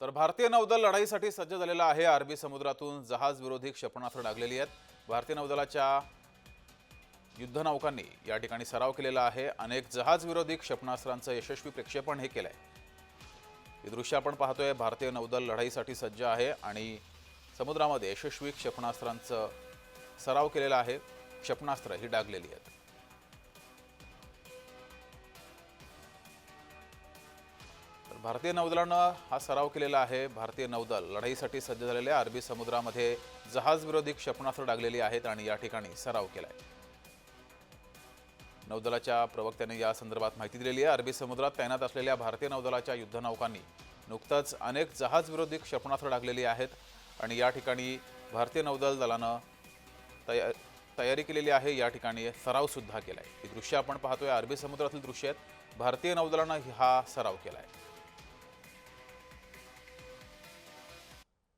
तर भारतीय नौदल लढाईसाठी सज्ज झालेलं आहे अरबी समुद्रातून जहाजविरोधी क्षेपणास्त्र डागलेली आहेत. भारतीय नौदलाच्या युद्धनौकांनी या ठिकाणी सराव केलेला आहे. अनेक जहाजविरोधी क्षेपणास्त्रांचं यशस्वी प्रक्षेपण हे केलं आहे हे दृश्य आपण पाहतोय. भारतीय नौदल लढाईसाठी सज्ज आहे आणि समुद्रामध्ये यशस्वी क्षेपणास्त्रांचं सराव केलेला आहे. क्षेपणास्त्र ही डागलेली आहेत. भारतीय नौदलानं हा सराव केलेला आहे. भारतीय नौदल लढाईसाठी सज्ज झालेल्या अरबी समुद्रामध्ये जहाजविरोधी क्षेपणास्त्र डागलेली आहेत आणि या ठिकाणी सराव केला आहे नौदलाच्या प्रवक्त्याने या संदर्भात माहिती दिलेली आहे. अरबी समुद्रात तैनात असलेल्या भारतीय नौदलाच्या युद्धनौकांनी नुकतंच अनेक जहाजविरोधी क्षेपणास्त्र डागलेली आहेत आणि या ठिकाणी भारतीय नौदल दलानं तया तयारी केलेली आहे. या ठिकाणी सरावसुद्धा केला आहे ही दृश्य आपण पाहतोय. अरबी समुद्रातील दृश्य आहेत. भारतीय नौदलानं हा सराव केला आहे